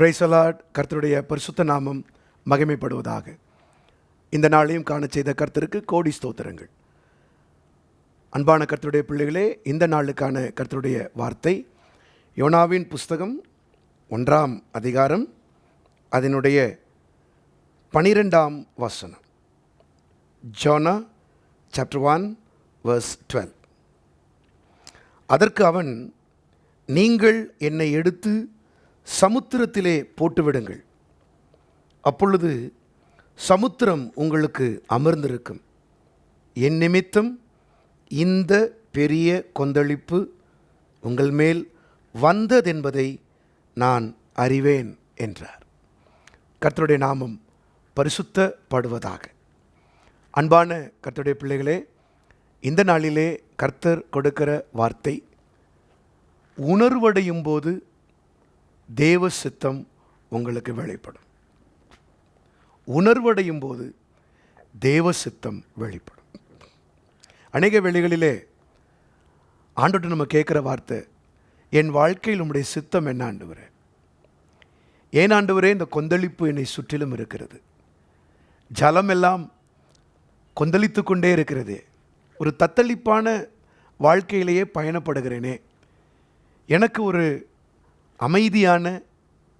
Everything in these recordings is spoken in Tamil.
பிரைசலாட் கர்த்தருடைய பரிசுத்த நாமம் மகிமைப்படுவதாக. இந்த நாளையும் காண செய்த கர்த்தருக்கு கோடி ஸ்தோத்திரங்கள். அன்பான கர்த்தருடைய பிள்ளைகளே இந்த நாளுக்கான கர்த்தருடைய வார்த்தை யோனாவின் புஸ்தகம் ஒன்றாம் அதிகாரம் அதனுடைய பனிரெண்டாம் வசனம். Jonah chapter one verse twelve அதற்கு அவன் நீங்கள் என்னை எடுத்து சமுத்திரத்திலே போட்டுவிடுங்கள். அப்பொழுது சமுத்திரம் உங்களுக்கு அமர்ந்திருக்கும். என் நிமித்தம் இந்த பெரிய கொந்தளிப்பு உங்கள் மேல் வந்ததென்பதை நான் அறிவேன் என்றார். கர்த்தருடைய நாமம் பரிசுத்தப்படுவதாக. அன்பான கர்த்தருடைய பிள்ளைகளே இந்த நாளிலே கர்த்தர் கொடுக்கிற வார்த்தை உணர்வடையும் போது தேவ சித்தம் உங்களுக்கு வெளிப்படும். உணர்வடையும் போது தேவ சித்தம் வெளிப்படும். அநேக வேளைகளிலே ஆண்டுட்டு நம்ம கேட்குற வார்த்தை என் வாழ்க்கையில் உம்முடைய சித்தம் என்ன ஆண்டவரே? ஏன் ஆண்டவரே இந்த கொந்தளிப்பு என்னை சுற்றிலும் இருக்கிறது? ஜலம் எல்லாம் கொந்தளித்து கொண்டே இருக்கிறது. ஒரு தத்தளிப்பான வாழ்க்கையிலேயே பயணப்படுகிறேனே. எனக்கு ஒரு அமைதியான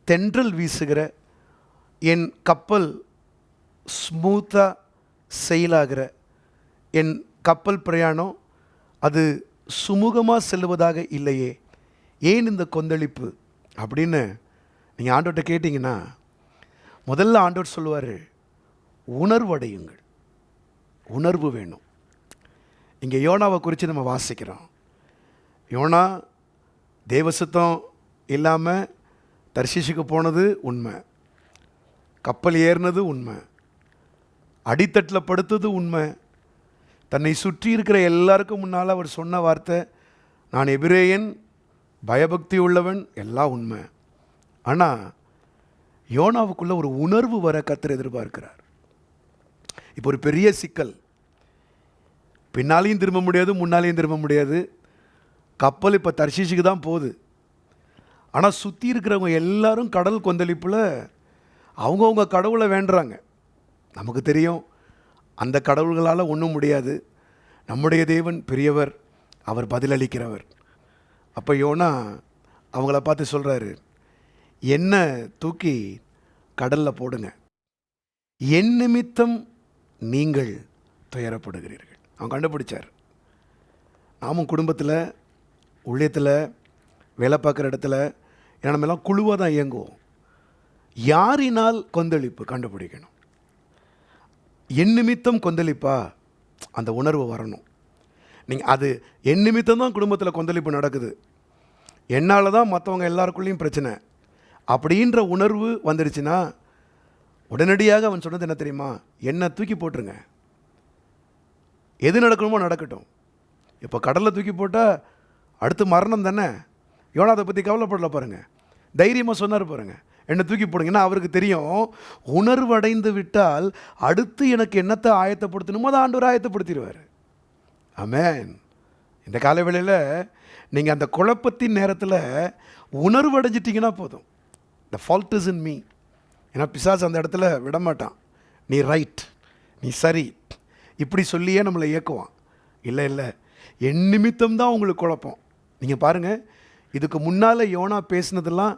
தென்றல் வீசுகிற என் கப்பல் ஸ்மூத்தாக செயலாகிற என் கப்பல் பிரயாணம் அது சுமூகமாக செல்லுவதாக இல்லையே. ஏன் இந்த கொந்தளிப்பு? அப்படின்னு நீங்கள் ஆண்டோட்ட கேட்டிங்கன்னா முதல்ல ஆண்டோர் சொல்லுவார் உணர்வடையுங்கள். உணர்வு வேணும். இங்கே யோனாவை குறித்து நம்ம வாசிக்கிறோம். யோனா தேவசுத்தம் இல்லாமல் தர்ஷிஷுக்கு போனது உண்மை. கப்பல் ஏறினது உண்மை. அடித்தட்டில் படுத்தது உண்மை. தன்னை சுற்றி இருக்கிற எல்லாருக்கும் முன்னால் அவர் சொன்ன வார்த்தை நான் எபிரேயன் பயபக்தி உள்ளவன் எல்லாம் உண்மை. ஆனால் யோனாவுக்குள்ளே ஒரு உணர்வு வர கத்தர் எதிர்பார்க்கிறார். இப்போ ஒரு பெரிய சிக்கல். பின்னாலையும் திரும்ப முடியாது முன்னாலையும் திரும்ப முடியாது. கப்பல் இப்போ தர்ஷிஷுக்கு தான் போகுது. ஆனால் சுற்றி இருக்கிறவங்க எல்லாரும் கடல் கொந்தளிப்பில் அவங்கவுங்க கடவுளை வேண்டுறாங்க. நமக்கு தெரியும் அந்த கடவுள்களால் ஒன்றும் முடியாது. நம்முடைய தேவன் பெரியவர் அவர் பதிலளிக்கிறவர். அப்போ யோனா அவங்கள பார்த்து சொல்கிறாரு என்ன தூக்கி கடலில் போடுங்க. என் நிமித்தம் நீங்கள் துயரப்படுகிறீர்கள். அவன் கண்டுபிடிச்சார். நாமும் குடும்பத்தில் உள்ளியத்தில் வேலை பார்க்குற இடத்துல ஏன்னா நம்ம எல்லாம் குழுவாக தான் இயங்குவோம். யாரினால் கொந்தளிப்பு கண்டுபிடிக்கணும்? என் நிமித்தம் கொந்தளிப்பா? அந்த உணர்வு வரணும். நீங்கள் அது என் நிமித்தம் தான் குடும்பத்தில் கொந்தளிப்பு நடக்குது. என்னால் தான் மற்றவங்க எல்லாருக்குள்ளேயும் பிரச்சனை. அப்படின்ற உணர்வு வந்துடுச்சுன்னா உடனடியாக அவன் சொன்னது என்ன தெரியுமா? என்னை தூக்கி போட்டுருங்க. எது நடக்கணுமோ நடக்கட்டும். இப்போ கடலில் தூக்கி போட்டால் அடுத்து மரணம் தானே? யோனா அதை பற்றி கவலைப்படல பாருங்கள் தைரியமாக சொன்னார் பாருங்கள் என்னை தூக்கி போடுங்கன்னா அவருக்கு தெரியும் உணர்வடைந்து விட்டால் அடுத்து எனக்கு என்னத்தை ஆயத்தப்படுத்தணுமோ அதை ஆண்டவர் ஆயத்தப்படுத்திடுவார். ஆமேன் இந்த காலவேளையில் நீங்கள் அந்த குழப்பத்தின் நேரத்தில் உணர்வு அடைஞ்சிட்டிங்கன்னா போதும். The fault is in me ஏன்னா பிசாஸ் அந்த இடத்துல விடமாட்டான். நீ ரைட் நீ சரி. இப்படி சொல்லியே நம்மளை இயக்குவான். இல்லை இல்லை. என் நிமித்தம் தான் உங்களுக்கு குழப்பம். நீங்கள் பாருங்கள் இதுக்கு முன்னால் யோனா பேசினதெல்லாம்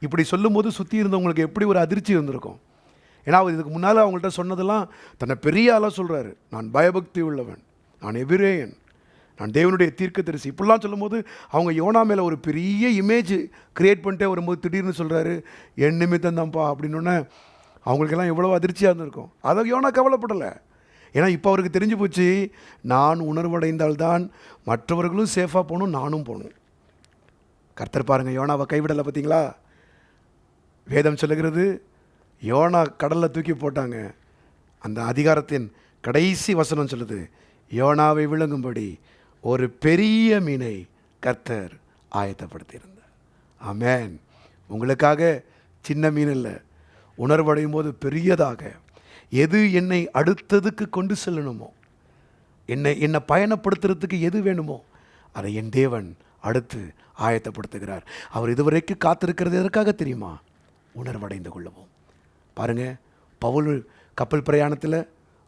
இப்படி சொல்லும்போது சுற்றி இருந்தவங்களுக்கு எப்படி ஒரு அதிர்ச்சி இருந்திருக்கும்? ஏன்னா அவர் இதுக்கு முன்னால் அவங்கள்ட்ட சொன்னதெல்லாம் தன்னை பெரிய ஆளாக சொல்கிறாரு நான் பயபக்தி உள்ளவன் நான் எபிரேயன் நான் தேவனுடைய தீர்க்க தரிசி இப்படிலாம் சொல்லும்போது அவங்க யோனா மேலே ஒரு பெரிய இமேஜ் க்ரியேட் பண்ணிட்டே வரும்போது திடீர்னு சொல்கிறாரு என் நிமித்தம் தான்ப்பா அப்படின்னோடனே அவங்களுக்கெல்லாம் எவ்வளோ அதிர்ச்சியாக இருந்திருக்கும். அதை யோனா கவலைப்படலை. ஏன்னா இப்போ அவருக்கு தெரிஞ்சு போச்சு நான் உணர்வடைந்தால்தான் மற்றவர்களும் சேஃபாக போகணும் நானும் போகணும். கர்த்தர் பாருங்கள் யோனாவை கைவிடலை பார்த்தீங்களா? வேதம் சொல்லுகிறது யோனா கடலில் தூக்கி போட்டாங்க. அந்த அதிகாரத்தின் கடைசி வசனம் சொல்லுது யோனாவை விளங்கும்படி ஒரு பெரிய மீனை கர்த்தர் ஆயத்தப்படுத்தியிருந்தார். ஆமேன். உங்களுக்காக சின்ன மீன் இல்லை உணர்வடையும் போது பெரியதாக எது என்னை அடுத்ததுக்கு கொண்டு செல்லணுமோ என்னை என்னை பயணப்படுத்துறதுக்கு எது வேணுமோ அதை என் தேவன் அடுத்து ஆயத்தப்படுத்துகிறார். அவர் இதுவரைக்கும் காத்திருக்கிறது எதற்காக தெரியுமா? உணர்வடைந்து கொள்ளுவோம். பாருங்க பவுல் கப்பல் பிரயாணத்தில்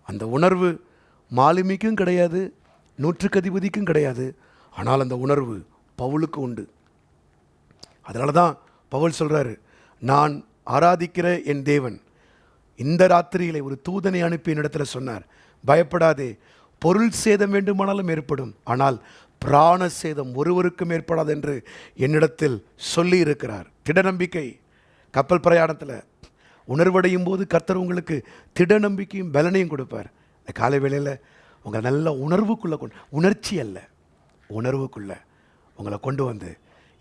அந்த உணர்வு மாலுமிக்கும் கிடையாது நூற்றுக்கு அதிபதிக்கும் கிடையாது. ஆனால் அந்த உணர்வு பவுலுக்கு உண்டு. அதனால தான் பவுல் சொல்றாரு நான் ஆராதிக்கிற என் தேவன். இந்த ராத்திரியிலே ஒரு தூதனை அனுப்பி என்னிடத்தில் சொன்னார் பயப்படாதே பொருள் சேதம் வேண்டுமானாலும் ஏற்படும். ஆனால் பிராண சேதம் ஒருவருக்கும் ஏற்படாது என்று என்னிடத்தில் சொல்லி இருக்கிறார் திட நம்பிக்கை கப்பல் பிரயாணத்தில் உணர்வடையும் போது கர்த்தர் உங்களுக்கு திட நம்பிக்கையும் பலனையும் கொடுப்பார். இந்த காலை வேளையில் உங்களை நல்ல உணர்வுக்குள்ளே கொண்டு உணர்ச்சி அல்ல. உணர்வுக்குள்ள உங்களை கொண்டு வந்து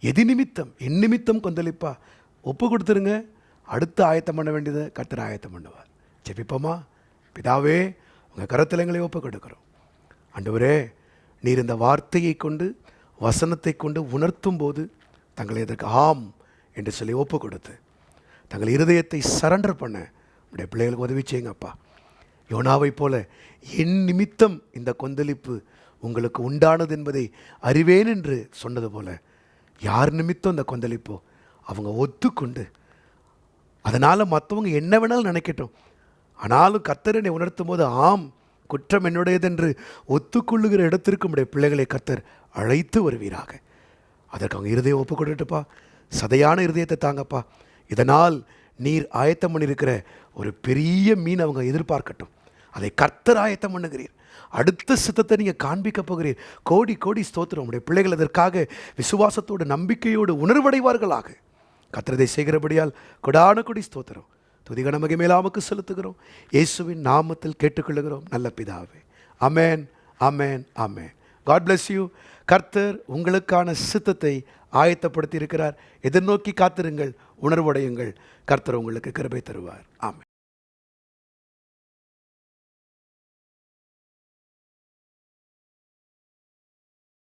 எது நிமித்தம் என் நிமித்தம் கொந்தளிப்பா ஒப்பு கொடுத்துருங்க. அடுத்து ஆயத்தம் பண்ண வேண்டியதை கர்த்தர் ஆயத்தம் பண்ணுவார். ஜெபிப்போமா? பிதாவே உங்கள் கருத்தில் எங்களை ஒப்பு கொடுக்குறோம். ஆண்டவரே நீர் இந்த வார்த்தையை கொண்டு வசனத்தை கொண்டு உணர்த்தும் போது தங்களை இதற்கு ஆம் என்று சொல்லி ஒப்பு கொடுத்து தங்கள் இருதயத்தை சரண்டர் பண்ண உடைய பிள்ளைகளுக்கு உதவி செய்யுங்கப்பா. யோனாவைப் போல என் நிமித்தம் இந்த கொந்தளிப்பு உங்களுக்கு உண்டானது என்பதை அறிவேன் என்று சொன்னது போல யார் நிமித்தம் இந்த கொந்தளிப்போ அவங்க ஒத்துக்கொண்டு அதனால் மற்றவங்க என்ன வேணாலும் நினைக்கட்டும். ஆனாலும் கர்த்தர் என்னை உணர்த்தும் போது ஆம் குற்றம் என்னுடையதென்று ஒத்துக்கொள்ளுகிற இடத்திற்கு நம்முடைய பிள்ளைகளை கத்தர் அழைத்து வருவீராக. அதற்கு அவங்க இருதயம் ஒப்பு கொடுத்துட்டுப்பா சதையான இருதயத்தை தாங்கப்பா. இதனால் நீர் ஆயத்தம் பண்ணியிருக்கிற ஒரு பெரிய மீன் அவங்க எதிர்பார்க்கட்டும். அதை கர்த்தர் ஆயத்தம் பண்ணுகிறீர். அடுத்த சித்தத்தை நீங்கள் காண்பிக்க போகிறீர். கோடி கோடி ஸ்தோத்திரம். உடைய பிள்ளைகள் அதற்காக விசுவாசத்தோடு நம்பிக்கையோடு உணர்வடைவார்களாக. கத்திரதை செய்கிறபடியால் கொடான கொடி ஸ்தோத்திரம். துதிகன மகிமேலாமுக்கு செலுத்துகிறோம். இயேசுவின் நாமத்தில் கேட்டுக்கொள்ளுகிறோம். நல்ல பிதாவே. அமேன் அமேன் அமேன் காட் பிளஸ் யூ கர்த்தர் உங்களுக்கான சித்தத்தை ஆயத்தப்படுத்தி இருக்கிறார் எதிர்நோக்கி காத்திருங்கள் உணர்வடையுங்கள். கர்த்தர் உங்களுக்கு கிருபை தருவார். ஆமாம்